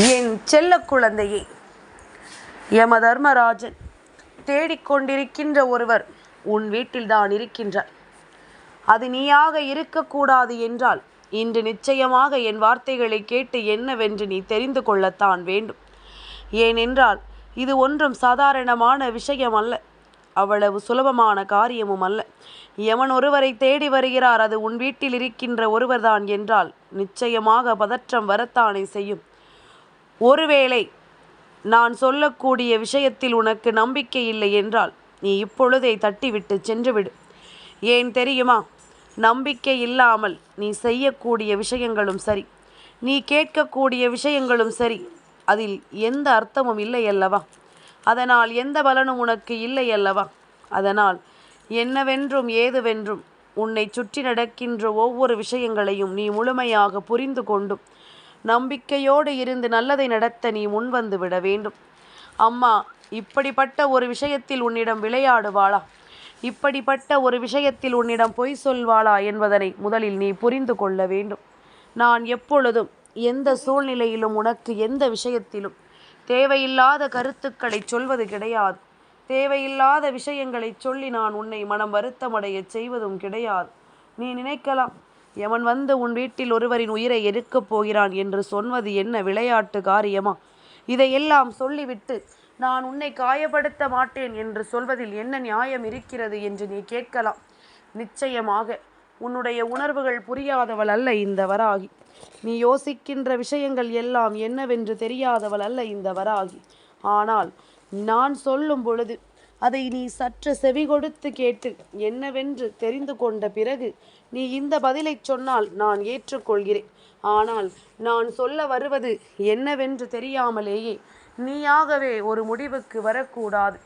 என் செல்ல குழந்தையே யம தர்மராஜன் தேடிக்கொண்டிருக்கின்ற ஒருவர் உன் வீட்டில்தான் இருக்கின்றார். அது நீயாக இருக்கக்கூடாது என்றால் இன்று நிச்சயமாக என் வார்த்தைகளை கேட்டு என்னவென்று நீ தெரிந்து கொள்ளத்தான் வேண்டும். ஏனென்றால் இது ஒன்றும் சாதாரணமான விஷயம் அல்ல அவ்வளவு சுலபமான காரியமும் அல்ல. எவன் ஒருவரை தேடி வருகிறார் அது உன் வீட்டில் இருக்கின்ற ஒருவர்தான் என்றால் நிச்சயமாக பதற்றம் வரத்தானே செய்யும். ஒருவேளை நான் சொல்லக்கூடிய விஷயத்தில் உனக்கு நம்பிக்கை இல்லை என்றால் நீ இப்பொழுதே தட்டிவிட்டு சென்றுவிடு. ஏன் தெரியுமா? நம்பிக்கை இல்லாமல் நீ செய்யக்கூடிய விஷயங்களும் சரி நீ கேட்கக்கூடிய விஷயங்களும் சரி அதில் எந்த அர்த்தமும் இல்லை அல்லவா? அதனால் எந்த பலனும் உனக்கு இல்லை அல்லவா? அதனால் என்னவென்றும் ஏதுவென்றும் உன்னை சுற்றி நடக்கின்ற ஒவ்வொரு விஷயங்களையும் நீ முழுமையாக புரிந்து கொண்டும் நம்பிக்கையோடு இருந்து நல்லதை நடத்த நீ முன்வந்து விட வேண்டும். அம்மா இப்படிப்பட்ட ஒரு விஷயத்தில் உன்னிடம் விளையாடுவாளா? இப்படிப்பட்ட ஒரு விஷயத்தில் உன்னிடம் பொய் சொல்வாளா என்பதனை முதலில் நீ புரிந்து கொள்ள வேண்டும். நான் எப்பொழுதும் எந்த சூழ்நிலையிலும் உனக்கு எந்த விஷயத்திலும் தேவையில்லாத கருத்துக்களை சொல்வது கிடையாது. தேவையில்லாத விஷயங்களை சொல்லி நான் உன்னை மனம் வருத்தமடைய செய்வதும் கிடையாது. நீ நினைக்கலாம் எவன் வந்து உன் வீட்டில் ஒருவரின் உயிரை எடுக்கப் போகிறான் என்று சொன்னது என்ன விளையாட்டு காரியமா? இதையெல்லாம் சொல்லிவிட்டு நான் உன்னை காயப்படுத்த மாட்டேன் என்று சொல்வதில் என்ன நியாயம் இருக்கிறது என்று நீ கேட்கலாம். நிச்சயமாக உன்னுடைய உணர்வுகள் புரியாதவள் அல்ல இந்த வராகி. நீ யோசிக்கின்ற விஷயங்கள் எல்லாம் என்னவென்று தெரியாதவள் அல்ல இந்த வராகி. ஆனால் நான் சொல்லும் பொழுது அதை நீ சற்று செவி கொடுத்து கேட்டு என்னவென்று தெரிந்து கொண்ட பிறகு நீ இந்த பதிலை சொன்னால் நான் ஏற்றுக்கொள்கிறேன். ஆனால் நான் சொல்ல வருவது என்னவென்று தெரியாமலேயே நீயாகவே ஒரு முடிவுக்கு வரக்கூடாது.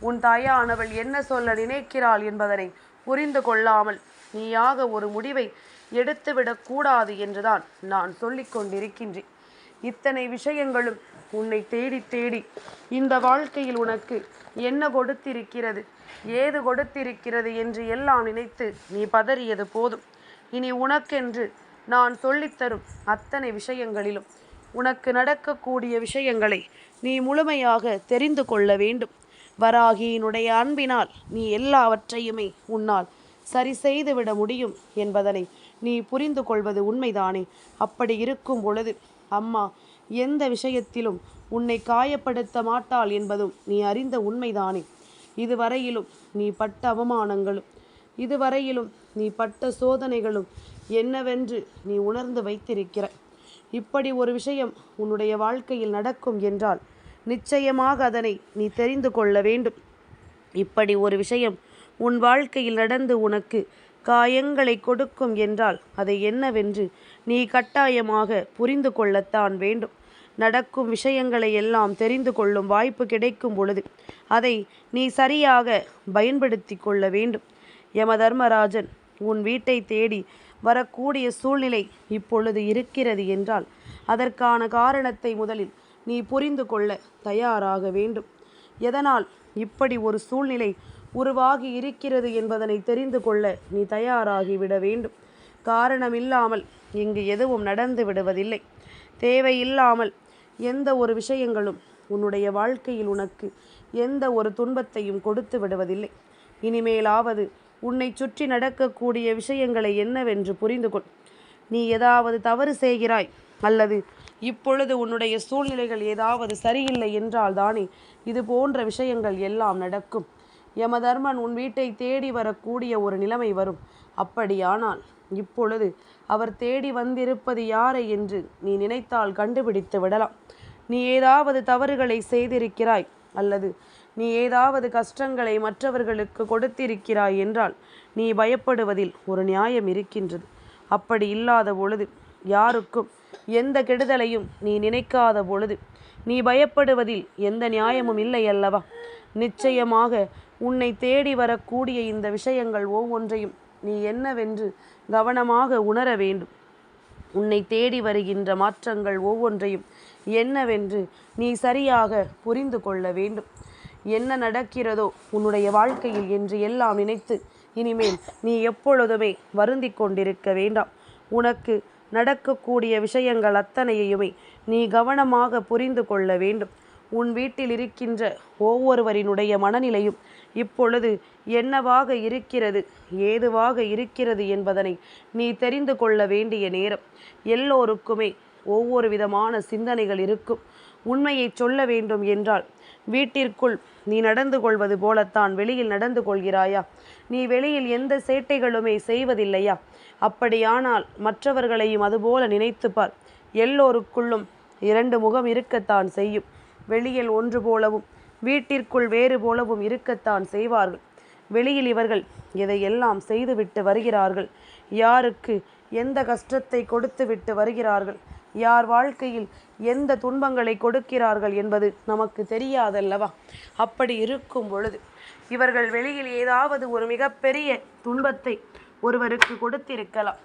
உன் தாயானவள் என்ன சொல்ல நினைக்கிறாள் என்பதனை புரிந்து கொள்ளாமல் நீயாக ஒரு முடிவை எடுத்துவிடக்கூடாது என்றுதான் நான் சொல்லிக் கொண்டிருக்கின்றேன். இத்தனை விஷயங்களும் உன்னை தேடி தேடி இந்த வாழ்க்கையில் உனக்கு என்ன கொடுத்திருக்கிறது? ஏது கொடுத்திருக்கிறது என்று எல்லாம் நினைத்து நீ பதறியது போதும். இனி உனக்கென்று நான் சொல்லித்தரும் அத்தனை விஷயங்களிலும். உனக்கு நடக்கக்கூடிய விஷயங்களை நீ முழுமையாக தெரிந்து கொள்ள வேண்டும். வராகியினுடைய அன்பினால் நீ எல்லாவற்றையுமே உன்னால் சரி செய்துவிட முடியும் என்பதனை நீ புரிந்து கொள்வது உண்மைதானே? அப்படி இருக்கும் பொழுது அம்மா எந்த விஷயத்திலும் உன்னை காயப்படுத்த மாட்டாள் என்பதும் நீ அறிந்த உண்மைதானே? இதுவரையிலும் நீ பட்ட அவமானங்களும் இதுவரையிலும் நீ பட்ட சோதனைகளும் என்னவென்று நீ உணர்ந்து வைத்திருக்கிற இப்படி ஒரு விஷயம் உன்னுடைய வாழ்க்கையில் நடக்கும் என்றால் நிச்சயமாக அதனை நீ தெரிந்து கொள்ள வேண்டும். இப்படி ஒரு விஷயம் உன் வாழ்க்கையில் நடந்து உனக்கு காயங்களை கொடுக்கும் என்றால் அதை என்னவென்று நீ கட்டாயமாக புரிந்து கொள்ளத்தான் வேண்டும். நடக்கும் விஷயங்களை எல்லாம் தெரிந்து கொள்ளும் வாய்ப்பு கிடைக்கும் பொழுது அதை நீ சரியாக பயன்படுத்தி கொள்ள வேண்டும். யம தர்மராஜன் உன் வீட்டை தேடி வரக்கூடிய சூழ்நிலை இப்பொழுது இருக்கிறது என்றால் அதற்கான காரணத்தை முதலில் நீ புரிந்து கொள்ள தயாராக வேண்டும். எதனால் இப்படி ஒரு சூழ்நிலை உருவாகி இருக்கிறது என்பதனை தெரிந்து கொள்ள நீ தயாராகி விட வேண்டும். காரணமில்லாமல் இங்கு எதுவும் நடந்து விடுவதில்லை. தேவையில்லாமல் எந்த ஒரு விஷயங்களும் உன்னுடைய வாழ்க்கையில் உனக்கு எந்த ஒரு துன்பத்தையும் கொடுத்து விடுவதில்லை. இனிமேலாவது உன்னை சுற்றி நடக்கக்கூடிய விஷயங்களை என்னவென்று புரிந்து கொள். நீ ஏதாவது தவறு செய்கிறாய் அல்லது இப்பொழுது உன்னுடைய சூழ்நிலைகள் ஏதாவது சரியில்லை என்றால் தானே இது போன்ற விஷயங்கள் எல்லாம் நடக்கும். யமதர்மன் உன் வீட்டை தேடி வரக்கூடிய ஒரு நிலைமை வரும். அப்படியானால் இப்பொழுது அவர் தேடி வந்திருப்பது யாரை என்று நீ நினைத்தால் கண்டுபிடித்து விடலாம். நீ ஏதாவது தவறுகளை செய்திருக்கிறாய் அல்லது நீ ஏதாவது கஷ்டங்களை மற்றவர்களுக்கு கொடுத்திருக்கிறாய் என்றால் நீ பயப்படுவதில் ஒரு நியாயம் இருக்கின்றது. அப்படி இல்லாத பொழுது யாருக்கும் எந்த கெடுதலையும் நீ நினைக்காத பொழுது நீ பயப்படுவதில் எந்த நியாயமும் இல்லை அல்லவா? நிச்சயமாக உன்னை தேடி வரக்கூடிய இந்த விஷயங்கள் ஒவ்வொன்றையும் நீ என்னவென்று கவனமாக உணர வேண்டும். உன்னை தேடி வருகின்ற மாற்றங்கள் ஒவ்வொன்றையும் என்னவென்று நீ சரியாக புரிந்து கொள்ள வேண்டும். என்ன நடக்கிறதோ உன்னுடைய வாழ்க்கையில் என்று எல்லாம் நினைத்து இனிமேல் நீ எப்பொழுதுமே வருந்தி கொண்டிருக்க வேண்டாம். உனக்கு நடக்கக்கூடிய விஷயங்கள் அத்தனையுமே நீ கவனமாக புரிந்து கொள்ள வேண்டும். உன் வீட்டில் இருக்கின்ற ஒவ்வொருவரினுடைய மனநிலையும் இப்பொழுது என்னவாக இருக்கிறது ஏதுவாக இருக்கிறது என்பதனை நீ தெரிந்து கொள்ள வேண்டிய நேரம். எல்லோருக்குமே ஒவ்வொரு விதமான சிந்தனைகள் இருக்கும். உண்மையை சொல்ல வேண்டும் என்றால் வீட்டிற்குள் நீ நடந்து கொள்வது போலத்தான் வெளியில் நடந்து கொள்கிறாயா? நீ வெளியில் எந்த சேட்டைகளுமே செய்வதில்லையா? அப்படியானால் மற்றவர்களையும் அதுபோல நினைத்துப்பார். எல்லோருக்குள்ளும் இரண்டு முகம் இருக்கத்தான் செய்யும். வெளியில் ஒன்று போலவும் வீட்டிற்குள் வேறு போலவும் இருக்கத்தான் செய்வார்கள். வெளியில் இவர்கள் இதையெல்லாம் செய்துவிட்டு வருகிறார்கள். யாருக்கு எந்த கஷ்டத்தை கொடுத்து விட்டு வருகிறார்கள்? யார் வாழ்க்கையில் எந்த துன்பங்களை கொடுக்கிறார்கள் என்பது நமக்கு தெரியாதல்லவா? அப்படி இருக்கும் பொழுது இவர்கள் வெளியில் ஏதாவது ஒரு மிகப்பெரிய துன்பத்தை ஒருவருக்கு கொடுத்திருக்கலாம்.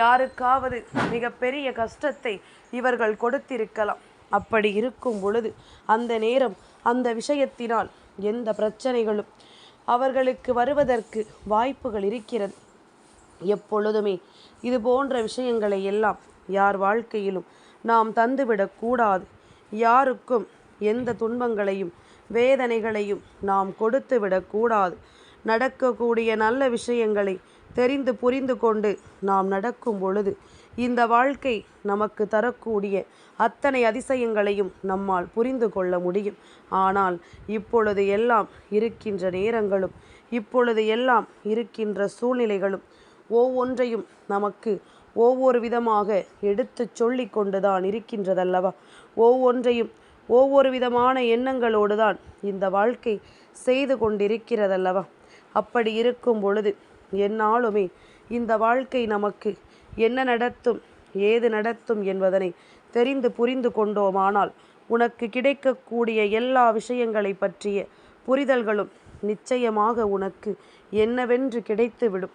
யாருக்காவது மிகப்பெரிய கஷ்டத்தை இவர்கள் கொடுத்திருக்கலாம். அப்படி இருக்கும் பொழுது அந்த நேரம் அந்த விஷயத்தினால் எந்த பிரச்சனைகளும் அவர்களுக்கு வருவதற்கு வாய்ப்புகள் இருக்கிறது. எப்பொழுதுமே இது போன்ற விஷயங்களை எல்லாம் யார் வாழ்க்கையிலும் நாம் தந்துவிடக்கூடாது யாருக்கும் எந்த துன்பங்களையும் வேதனைகளையும் நாம் கொடுத்து விடக்கூடாது நடக்கக்கூடிய நல்ல விஷயங்களை தெரிந்து புரிந்து கொண்டு நாம் நடக்கும் பொழுது இந்த வாழ்க்கை நமக்கு தரக்கூடிய அத்தனை அதிசயங்களையும் நம்மால் புரிந்து கொள்ள முடியும். ஆனால் இப்பொழுது எல்லாம் இருக்கின்ற நேரங்களும் இப்பொழுது எல்லாம் இருக்கின்ற சூழ்நிலைகளும் ஒவ்வொன்றையும் நமக்கு ஒவ்வொரு விதமாக எடுத்து சொல்லி கொண்டுதான் இருக்கின்றதல்லவா? ஒவ்வொன்றையும் ஒவ்வொரு விதமான எண்ணங்களோடு தான் இந்த வாழ்க்கை செய்து கொண்டிருக்கிறதல்லவா? அப்படி இருக்கும் பொழுது என்னாலுமே இந்த வாழ்க்கை நமக்கு என்ன நடத்தும்? ஏது நடத்தும் என்பதனை தெரிந்து புரிந்து கொண்டோமானால் உனக்கு கிடைக்கக்கூடிய எல்லா விஷயங்களை பற்றிய புரிதல்களும் நிச்சயமாக உனக்கு என்னவென்று கிடைத்துவிடும்.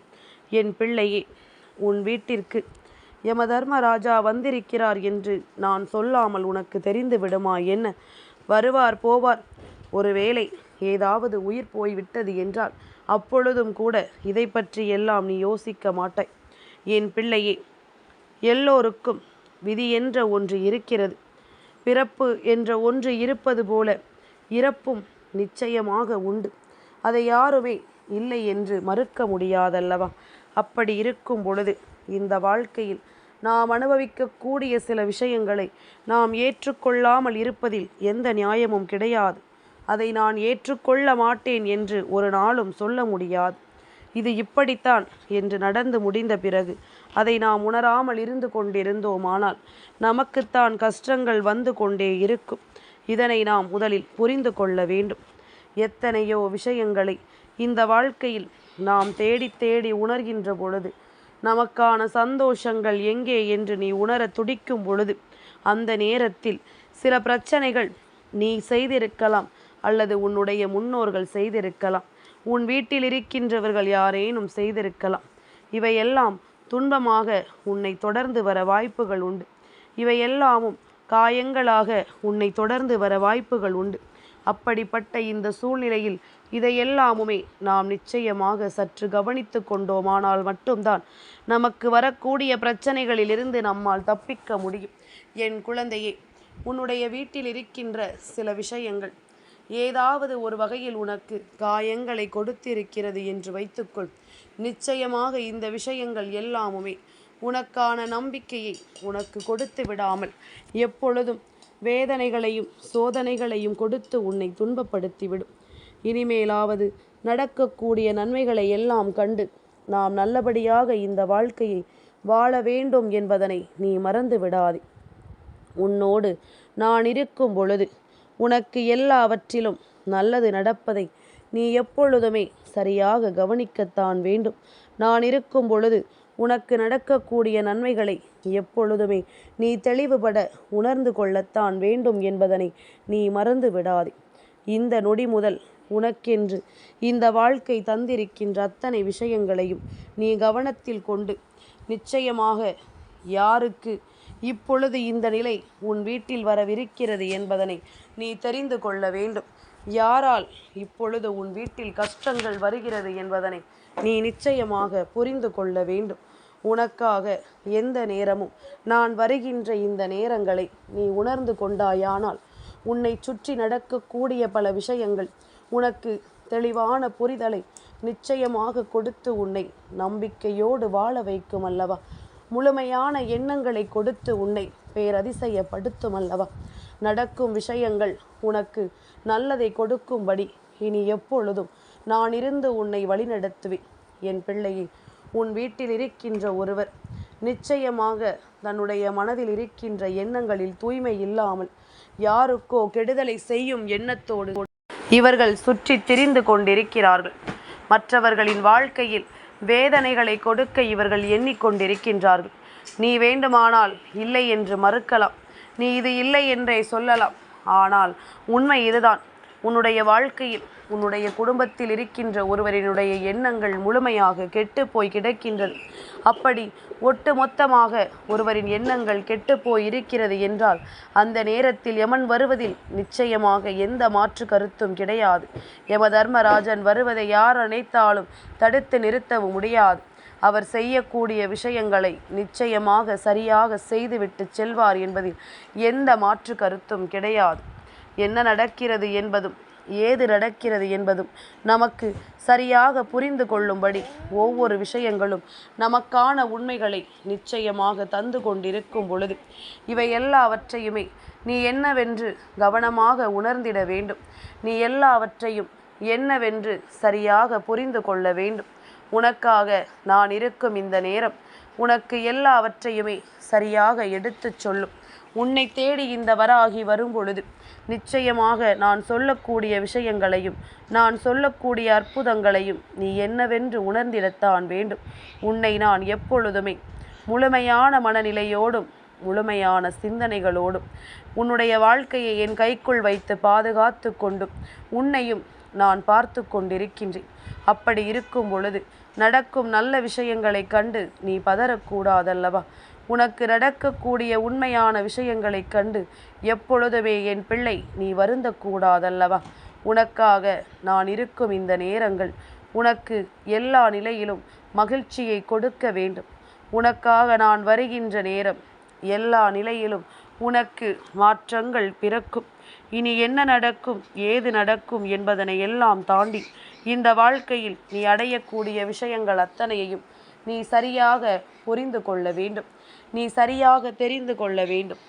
என் பிள்ளையே உன் வீட்டிற்கு யம தர்மராஜா வந்திருக்கிறார் என்று நான் சொல்லாமல் உனக்கு தெரிந்து விடுமா என்ன? வருவார் போவார். ஒருவேளை ஏதாவது உயிர் போய்விட்டது என்றால் அப்பொழுதும் கூட இதை பற்றி எல்லாம் நீ யோசிக்க மாட்டாய். என் பிள்ளையே எல்லோருக்கும் விதி என்ற ஒன்று இருக்கிறது. பிறப்பு என்ற ஒன்று இருப்பது போல இறப்பும் நிச்சயமாக உண்டு. அதை யாருமே இல்லை என்று மறுக்க முடியாதல்லவா? அப்படி இருக்கும் பொழுது இந்த வாழ்க்கையில் நாம் அனுபவிக்கக்கூடிய சில விஷயங்களை நாம் ஏற்றுக்கொள்ளாமல் இருப்பதில் எந்த நியாயமும் கிடையாது. அதை நான் ஏற்றுக்கொள்ள மாட்டேன் என்று ஒரு நாளும் சொல்ல முடியாது. இது இப்படித்தான் என்று நடந்து முடிந்த பிறகு அதை நாம் உணராமல் இருந்து கொண்டிருந்தோமானால் நமக்குத்தான் கஷ்டங்கள் வந்து கொண்டே இருக்கும். இதனை நாம் முதலில் புரிந்து கொள்ள வேண்டும். எத்தனையோ விஷயங்களை இந்த வாழ்க்கையில் நாம் தேடி தேடி உணர்கின்ற பொழுது நமக்கான சந்தோஷங்கள் எங்கே என்று நீ உணர துடிக்கும் பொழுது அந்த நேரத்தில் சில பிரச்சனைகள் நீ செய்திருக்கலாம் அல்லது உன்னுடைய முன்னோர்கள் செய்திருக்கலாம். உன் வீட்டில் இருக்கின்றவர்கள் யாரேனும் செய்திருக்கலாம். இவையெல்லாம் துன்பமாக உன்னை தொடர்ந்து வர வாய்ப்புகள் உண்டு. இவையெல்லாமும் காயங்களாக உன்னை தொடர்ந்து வர வாய்ப்புகள் உண்டு. அப்படிப்பட்ட இந்த சூழ்நிலையில் இதையெல்லாமுமே நாம் நிச்சயமாக சற்று கவனித்து கொண்டோமானால் மட்டும்தான் நமக்கு வரக்கூடிய பிரச்சனைகளிலிருந்து நம்மால் தப்பிக்க முடியும். என் குழந்தையே உன்னுடைய வீட்டில் இருக்கின்ற சில விஷயங்கள் ஏதாவது ஒரு வகையில் உனக்கு காயங்களை கொடுத்திருக்கிறது என்று வைத்துக்கொள். நிச்சயமாக இந்த விஷயங்கள் எல்லாமுமே உனக்கான நம்பிக்கையை உனக்கு கொடுத்து விடாமல் எப்பொழுதும் வேதனைகளையும் சோதனைகளையும் கொடுத்து உன்னை துன்பப்படுத்திவிடும். இனிமேலாவது நடக்கக்கூடிய நன்மைகளை எல்லாம் கண்டு நாம் நல்லபடியாக இந்த வாழ்க்கையை வாழ வேண்டும் என்பதனை நீ மறந்து விடாதே. உன்னோடு நான் இருக்கும் பொழுது உனக்கு எல்லாவற்றிலும் நல்லது நடப்பதை நீ எப்பொழுதுமே சரியாக கவனிக்கத்தான் வேண்டும். நான் இருக்கும் பொழுது உனக்கு நடக்கக்கூடிய நன்மைகளை எப்பொழுதுமே நீ தெளிவுபட உணர்ந்து கொள்ளத்தான் வேண்டும் என்பதனை நீ மறந்து விடாதே. இந்த நொடி முதல் உனக்கென்று இந்த வாழ்க்கை தந்திருக்கின்ற அத்தனை விஷயங்களையும் நீ கவனத்தில் கொண்டு நிச்சயமாக யாருக்கு இப்பொழுது இந்த நிலை உன் வீட்டில் வரவிருக்கிறது என்பதனை நீ தெரிந்து கொள்ள வேண்டும். யாரால் இப்பொழுது உன் வீட்டில் கஷ்டங்கள் வருகிறது என்பதனை நீ நிச்சயமாக புரிந்து கொள்ள வேண்டும். உனக்காக எந்த நேரமும் நான் வருகின்ற இந்த நேரங்களை நீ உணர்ந்து கொண்டாயானால் உன்னை சுற்றி நடக்கக்கூடிய பல விஷயங்கள் உனக்கு தெளிவான புரிதலை நிச்சயமாக கொடுத்து உன்னை நம்பிக்கையோடு வாழ வைக்கும் அல்லவா? முழுமையான எண்ணங்களை கொடுத்து உன்னை பேரதிசயப்படுத்தும் அல்லவா நடக்கும் விஷயங்கள் உனக்கு நல்லதை கொடுக்கும்படி இனி எப்பொழுதும் நான் இருந்து உன்னை வழிநடத்துவேன். என் பிள்ளையை உன் வீட்டில் இருக்கின்ற ஒருவர் நிச்சயமாக தன்னுடைய மனதில் இருக்கின்ற எண்ணங்களில் தூய்மை இல்லாமல் யாருக்கோ கெடுதலை செய்யும் எண்ணத்தோடு இவர்கள் சுற்றி திரிந்து கொண்டிருக்கிறார்கள். மற்றவர்களின் வாழ்க்கையில் வேதனைகளை கொடுக்க இவர்கள் எண்ணிக்கொண்டிருக்கின்றார்கள். நீ வேண்டுமானால் இல்லை என்று மறுக்கலாம். நீ இது இல்லை என்றே சொல்லலாம். ஆனால் உண்மை இதுதான். உன்னுடைய வாழ்க்கையில் உன்னுடைய குடும்பத்தில் இருக்கின்ற ஒருவரினுடைய எண்ணங்கள் முழுமையாக கெட்டு போய் கிடக்கின்றது அப்படி ஒட்டு மொத்தமாக ஒருவரின் எண்ணங்கள் கெட்டு போய் இருக்கிறது என்றால் அந்த நேரத்தில் யமன் வருவதில் நிச்சயமாக எந்த மாற்று கருத்தும் கிடையாது. யம தர்மராஜன் வருவதை யார் அனைத்தாலும் தடுத்து நிறுத்தவும் முடியாது. அவர் செய்யக்கூடிய விஷயங்களை நிச்சயமாக சரியாக செய்துவிட்டு செல்வார் என்பதில் எந்த மாற்று கருத்தும் கிடையாது. என்ன நடக்கிறது என்பதும் ஏது நடக்கிறது என்பதும் நமக்கு சரியாக புரிந்து கொள்ளும்படி ஒவ்வொரு விஷயங்களும் நமக்கான உண்மைகளை நிச்சயமாக தந்து கொண்டிருக்கும் பொழுது இவை எல்லாவற்றையுமே நீ என்னவென்று கவனமாக உணர்ந்திட வேண்டும். நீ எல்லாவற்றையும் என்னவென்று சரியாக புரிந்து கொள்ள வேண்டும். உனக்காக நான் இருக்கும் இந்த நேரம் உனக்கு எல்லாவற்றையுமே சரியாக எடுத்துச் சொல்லும். உன்னை தேடி இந்த வராகி வரும் பொழுது நிச்சயமாக நான் சொல்லக்கூடிய விஷயங்களையும் நான் சொல்லக்கூடிய அற்புதங்களையும் நீ என்னவென்று உணர்ந்திடத்தான் வேண்டும். உன்னை நான் எப்பொழுதுமே முழுமையான மனநிலையோடும் முழுமையான சிந்தனைகளோடும் உன்னுடைய வாழ்க்கையை என் கைக்குள் வைத்து பாதுகாத்து கொண்டும் உன்னையும் நான் பார்த்து கொண்டிருக்கின்றேன். அப்படி இருக்கும் பொழுது நடக்கும் நல்ல விஷயங்களை கண்டு நீ பதறக்கூடாதல்லவா? உனக்கு நடக்கக்கூடிய உண்மையான விஷயங்களைக் கண்டு எப்பொழுதுமே என் பிள்ளை நீ வருந்தக்கூடாதல்லவா? உனக்காக நான் இருக்கும் இந்த நேரங்கள் உனக்கு எல்லா நிலையிலும் மகிழ்ச்சியை கொடுக்க வேண்டும். உனக்காக நான் வருகின்ற நேரம் எல்லா நிலையிலும் உனக்கு மாற்றங்கள் பிறக்கும். இனி என்ன நடக்கும் ஏது நடக்கும் என்பதனை எல்லாம் தாண்டி இந்த வாழ்க்கையில் நீ அடையக்கூடிய விஷயங்கள் அத்தனையையும் நீ சரியாக புரிந்து கொள்ள வேண்டும். நீ சரியாக தெரிந்து கொள்ள வேண்டும்.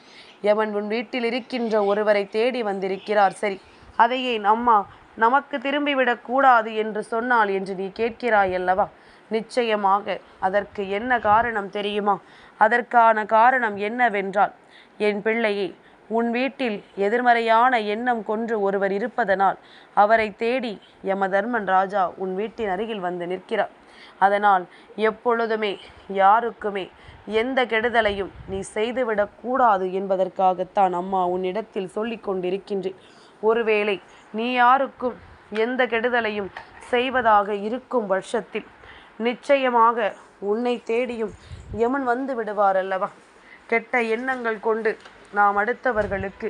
எவன் உன் வீட்டில் இருக்கின்ற ஒருவரை தேடி வந்திருக்கிறார் சரி அதையே அம்மா நமக்கு திரும்பிவிடக் கூடாது என்று சொன்னால் என்று நீ கேட்கிறாய் அல்லவா? நிச்சயமாக அதற்கு என்ன காரணம் தெரியுமா? அதற்கான காரணம் என்னவென்றால் என் பிள்ளையை உன் வீட்டில் எதிர்மறையான எண்ணம் கொன்று ஒருவர் இருப்பதனால் அவரை தேடி யமதர்மன் ராஜா உன் வீட்டின் அருகில் வந்து நிற்கிறார். அதனால் எப்பொழுதுமே யாருக்குமே எந்த கெடுதலையும் நீ செய்துவிடக்கூடாது என்பதற்காகத்தான் அம்மா உன்னிடத்தில் சொல்லிக் கொண்டிருக்கின்றேன். ஒருவேளை நீ யாருக்கும் எந்த கெடுதலையும் செய்வதாக இருக்கும் பட்சத்தில் நிச்சயமாக உன்னை தேடியும் யமன் வந்து விடுவார் அல்லவா? கெட்ட எண்ணங்கள் கொண்டு நாம் அடுத்தவர்களுக்கு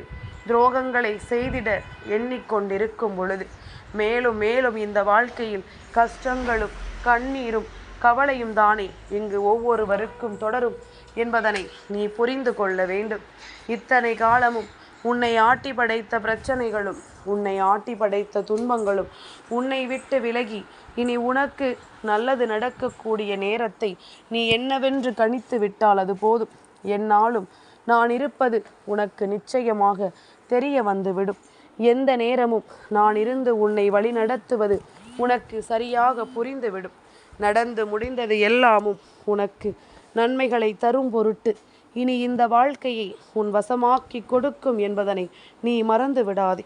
துரோகங்களை செய்திட எண்ணிக்கொண்டிருக்கும் பொழுது மேலும் மேலும் இந்த வாழ்க்கையில் கஷ்டங்களும் கண்ணீரும் கவலையும் தானே இங்கு ஒவ்வொருவருக்கும் தொடரும் என்பதனை நீ புரிந்து கொள்ள வேண்டும். இத்தனை காலமும் உன்னை ஆட்டி படைத்த பிரச்சனைகளும் உன்னை ஆட்டி படைத்த துன்பங்களும் உன்னை விட்டு விலகி இனி உனக்கு நல்லது நடக்கக்கூடிய நேரத்தை நீ என்னவென்று கணித்து விட்டால் அது போதும். என்னாலும் நான் இருப்பது உனக்கு நிச்சயமாக தெரிய வந்துவிடும். எந்த நேரமும் நான் இருந்து உன்னை வழிநடத்துவது உனக்கு சரியாக புரிந்துவிடும். நடந்து முடிந்தது எல்லாமும் உனக்கு நன்மைகளை தரும் பொருட்டு. இனி இந்த வாழ்க்கையை உன் வசமாக்கி கொடுக்கும் என்பதனை நீ மறந்து விடாதே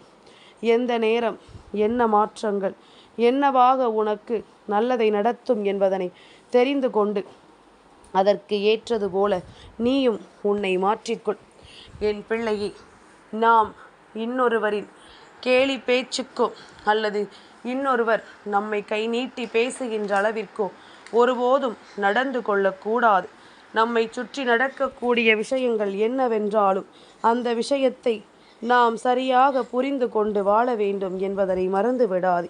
எந்த நேரம் என்ன மாற்றங்கள் என்னவாக உனக்கு நல்லதை நடத்தும் என்பதனை தெரிந்து கொண்டு அதற்கு ஏற்றது போல நீயும் உன்னை மாற்றிக்கொள். என் பிள்ளையை நாம் இன்னொருவரின் கேலி பேச்சுக்கோ அல்லது இன்னொருவர் நம்மை கை நீட்டி பேசுகின்ற அளவிற்கோ ஒருபோதும் நடந்து கொள்ளக்கூடாது. நம்மை சுற்றி நடக்கக்கூடிய விஷயங்கள் என்னவென்றாலும் அந்த விஷயத்தை நாம் சரியாக புரிந்து கொண்டு வாழ வேண்டும் என்பதனை மறந்து விடாது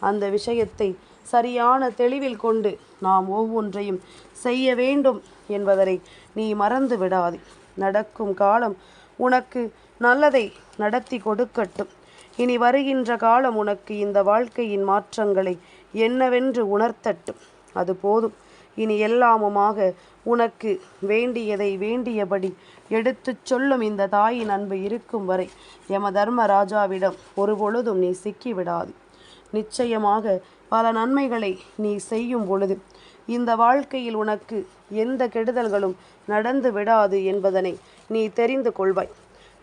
அந்த விஷயத்தை சரியான தெளிவில் கொண்டு நாம் ஒவ்வொன்றையும் செய்ய வேண்டும் என்பதனை நீ மறந்து விடாது. நடக்கும் காலம் உனக்கு நல்லதை நடத்தி கொடுக்கட்டும். இனி வருகின்ற காலம் உனக்கு இந்த வாழ்க்கையின் மாற்றங்களை என்னவென்று உணர்த்தட்டும். அது போதும். இனி எல்லாமுமாக உனக்கு வேண்டியதை வேண்டியபடி எடுத்துச் சொல்லும் இந்த தாயின் அன்பு இருக்கும் வரை யம தர்மராஜாவிடம் ஒரு பொழுதும் நீ சிக்கிவிடாது. நிச்சயமாக பல நன்மைகளை நீ செய்யும் பொழுது இந்த வாழ்க்கையில் உனக்கு எந்த கெடுதல்களும் நடந்து விடாது என்பதனை நீ தெரிந்து கொள்வாய்.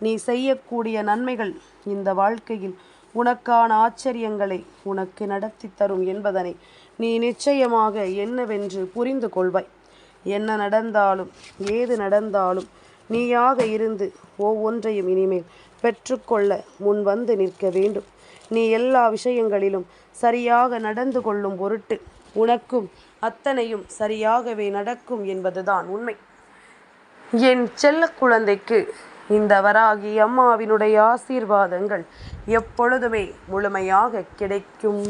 நீ செய்யக்கூடிய நன்மைகள் இந்த வாழ்க்கையில் உனக்கான ஆச்சரியங்களை உனக்கு நடத்தி தரும் என்பதனை நீ நிச்சயமாக என்னவென்று புரிந்து கொள்வாய். என்ன நடந்தாலும் ஏது நடந்தாலும் நீயாக இருந்து ஒவ்வொன்றையும் இனிமேல் பெற்றுக்கொள்ள முன் வந்து நிற்க வேண்டும். நீ எல்லா விஷயங்களிலும் சரியாக நடந்து கொள்ளும் பொருட்டு உனக்கும் அத்தனையும் சரியாகவே நடக்கும் என்பதுதான் உண்மை. என் செல்ல குழந்தைக்கு இந்த வராகி அம்மாவினுடைய ஆசீர்வாதங்கள் எப்பொழுதுமே முழுமையாக கிடைக்கும்.